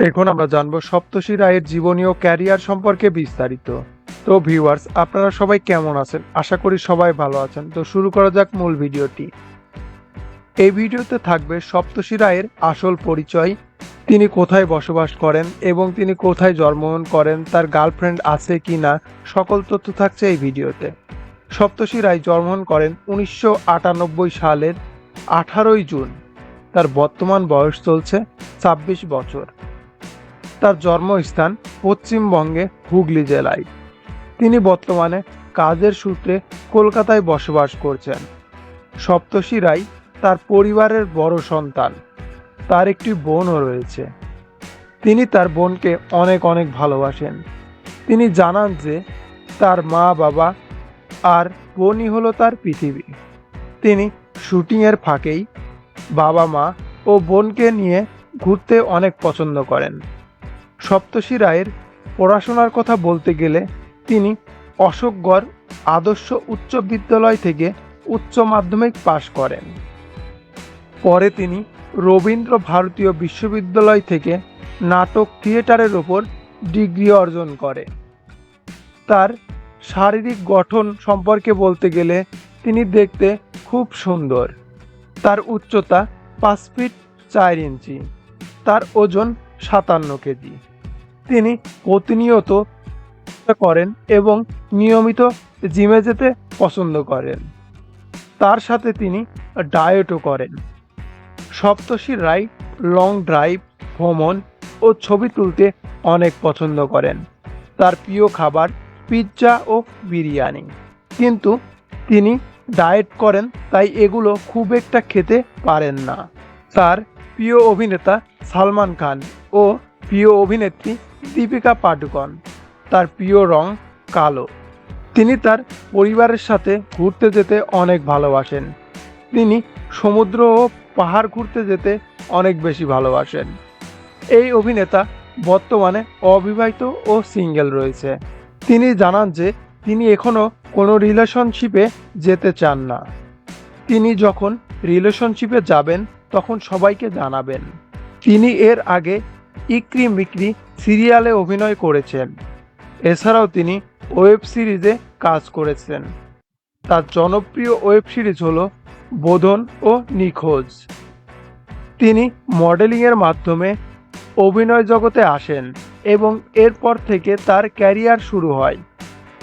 এখন আমরা জানব সপ্তর্ষি রায়ের জীবনী ও ক্যারিয়ার সম্পর্কে বিস্তারিত। তো ভিউয়ার্স, আপনারা সবাই কেমন আছেন? আশা করি সবাই ভালো আছেন। তো শুরু করা যাক মূল ভিডিওটি। এই ভিডিওতে থাকবে সপ্তর্ষি রায়ের আসল পরিচয়, তিনি কোথায় বসবাস করেন এবং তিনি কোথায় জন্মগ্রহণ করেন, তার গার্লফ্রেন্ড আছে কি না সকল তথ্য থাকছে এই ভিডিওতে। সপ্তর্ষি রায় জন্মগ্রহণ করেন উনিশশো আটানব্বই সালের আঠারোই জুন। তার বর্তমান বয়স চলছে ছাব্বিশ বছর। তার জন্মস্থান পশ্চিমবঙ্গে হুগলি জেলায়। তিনি বর্তমানে কাজের সূত্রে কলকাতায় বসবাস করছেন। সপ্তর্ষি রায় তার পরিবারের বড় সন্তান। তার একটি বোনও রয়েছে। তিনি তার বোনকে অনেক অনেক ভালোবাসেন। তিনি জানান যে তার মা, বাবা আর বোনই হলো তার পৃথিবী। তিনি শুটিংয়ের ফাঁকেই বাবা মা ও বোনকে নিয়ে ঘুরতে অনেক পছন্দ করেন। সপ্তর্ষি রায়ের পড়াশোনার কথা বলতে গেলে তিনি অশোকগড় আদর্শ উচ্চ বিদ্যালয় থেকে উচ্চ মাধ্যমিক পাশ করেন। পরে তিনি রবীন্দ্র ভারতীয় বিশ্ববিদ্যালয় থেকে নাটক থিয়েটারের ওপর ডিগ্রি অর্জন করে তার শারীরিক গঠন সম্পর্কে বলতে গেলে তিনি দেখতে খুব সুন্দর। তার উচ্চতা পাঁচ ফিট চার ইঞ্চি, তার ওজন সাতান্ন কেজি। তিনি প্রতিনিয়ত করেন এবং নিয়মিত জিমে যেতে পছন্দ করেন। তার সাথে তিনি ডায়েটও করেন। সপ্তর্ষি রায় লং ড্রাইভ, ভ্রমণ ও ছবি তুলতে অনেক পছন্দ করেন। তার প্রিয় খাবার পিৎজা ও বিরিয়ানি। কিন্তু তিনি ডায়েট করেন, তাই এগুলো খুব একটা খেতে পারেন না। তার প্রিয় অভিনেতা সালমান খান ও প্রিয় অভিনেত্রী দীপিকা পাডুকন। তার প্রিয় রং কালো। তিনি তার পরিবারের সাথে ঘুরতে যেতে অনেক ভালোবাসেন। তিনি সমুদ্র ও পাহাড় ঘুরতে যেতে অনেক বেশি ভালোবাসেন। এই অভিনেতা বর্তমানে অবিবাহিত ও সিঙ্গেল রয়েছে। তিনি জানান যে, তিনি এখনও কোনো রিলেশনশিপে যেতে চান না। তিনি যখন রিলেশনশিপে যাবেন, তখন সবাইকে জানাবেন। তিনি এর আগে ইক্রি মিক্রি সিরিয়ালে অভিনয় করেছেন। এছাড়াও তিনি ওয়েব সিরিজে কাজ করেছেন। তার জনপ্রিয় ওয়েব সিরিজ হল বোধন ও নিখোঁজ। তিনি মডেলিংয়ের মাধ্যমে অভিনয় জগতে আসেন এবং এরপর থেকে তার ক্যারিয়ার শুরু হয়।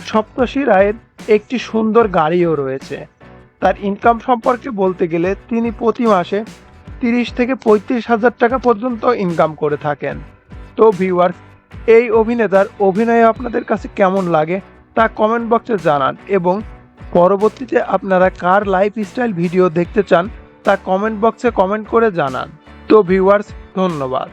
সপ্তর্ষি রায়ের একটি সুন্দর গাড়িও রয়েছে। তার ইনকাম সম্পর্কে বলতে গেলে তিনি প্রতি মাসে তিরিশ থেকে পঁয়ত্রিশ হাজার টাকা পর্যন্ত ইনকাম করে থাকেন। তো ভিউয়ার্স এই অভিনেতার অভিনয় আপনাদের কাছে কেমন লাগে তা কমেন্ট বক্সে জানান এবং পরবর্তীতে আপনারা কার লাইফ স্টাইল ভিডিও দেখতে চান তা কমেন্ট বক্সে কমেন্ট করে জানান। তো ভিউয়ার্স ধন্যবাদ।